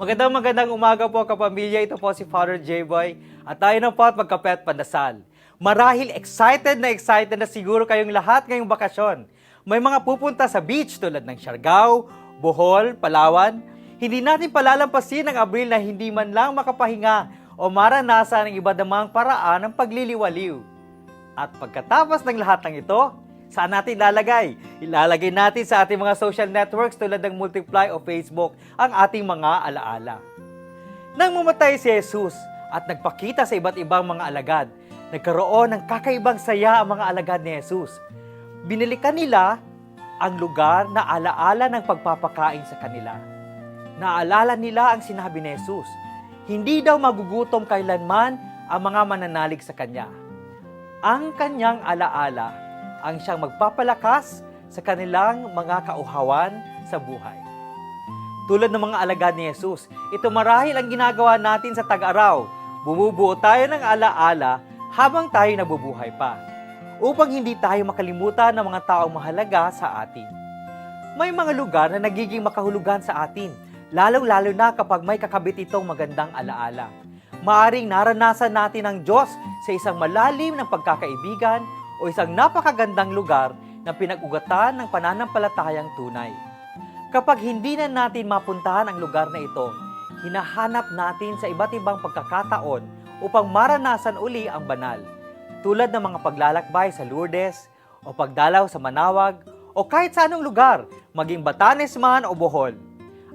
Magandang magandang umaga po kapamilya. Ito po si Father J-Boy at tayo na po at magkape at pandasal. Marahil excited na excited na siguro kayong lahat ngayong bakasyon. May mga pupunta sa beach tulad ng Siargao, Bohol, Palawan. Hindi natin palalampasin ang Abril na hindi man lang makapahinga o maranasan ang iba namang paraan ng pagliliwaliw. At pagkatapos ng lahat ng ito, saan natin ilalagay? Ilalagay natin sa ating mga social networks tulad ng Multiply o Facebook ang ating mga alaala. Nang mamatay si Jesus at nagpakita sa iba't ibang mga alagad, nagkaroon ng kakaibang saya ang mga alagad ni Jesus. Binilikan nila ang lugar na alaala ng pagpapakain sa kanila. Naalala nila ang sinabi ni Jesus, hindi daw magugutom kailanman ang mga mananalig sa Kanya. Ang kanyang alaala ang siyang magpapalakas sa kanilang mga kauhawan sa buhay. Tulad ng mga alagad ni Jesus, ito marahil ang ginagawa natin sa tag-araw. Bumubuo tayo ng alaala habang tayo nabubuhay pa upang hindi tayo makalimutan ng mga taong mahalaga sa atin. May mga lugar na nagiging makahulugan sa atin, lalong-lalo na kapag may kakabit itong magandang alaala. Maaring naranasan natin ang Diyos sa isang malalim ng pagkakaibigan o isang napakagandang lugar na pinag-ugatan ng pananampalatayang tunay. Kapag hindi na natin mapuntahan ang lugar na ito, hinahanap natin sa iba't ibang pagkakataon upang maranasan uli ang banal. Tulad ng mga paglalakbay sa Lourdes o pagdalaw sa Manawag o kahit sa anong lugar, maging Batanes man o Bohol.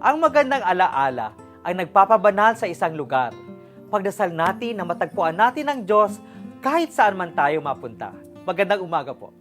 Ang magandang alaala ay nagpapabanal sa isang lugar. Pagdasal natin na matagpuan natin ang Diyos kahit saan man tayo mapunta. Magandang umaga po.